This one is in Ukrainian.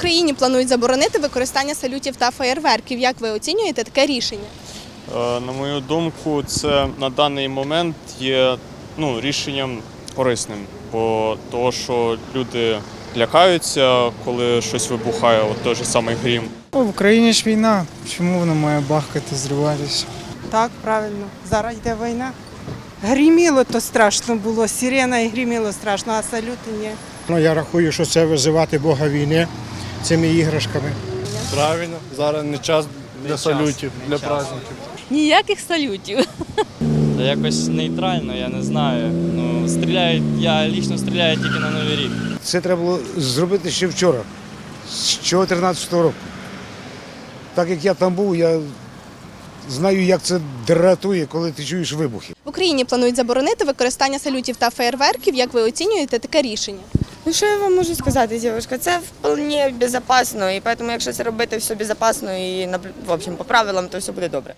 Україні планують заборонити використання салютів та феєрверків. Як ви оцінюєте таке рішення? Е, На мою думку, це на даний момент є ну, рішенням корисним, бо того, що люди лякаються, коли щось вибухає, от той же самий грім. Ну, В Україні ж війна. Чому вона має бахкати, зриватися? Так, правильно. Зараз йде війна. Гріміло то страшно було, сирена і гріміло страшно, а салюти ні. Ну, я рахую, що це визивати Бога війни цими іграшками. Правильно, зараз не час для салютів, для праздників. Ніяких салютів. Та якось нейтрально, я не знаю. Ну, стріляють, я лічно стріляю тільки на Новий рік. Це треба було зробити ще вчора, з чого 13-го року. Так як я там був, я знаю, як це дратує, коли ти чуєш вибухи. В Україні планують заборонити використання салютів та феєрверків. Як ви оцінюєте таке рішення? Ну що я вам можу сказати, дівчинка? Це вполне безпечно, і тому, якщо це робити все безпечно і в общем, по правилам, то все буде добре.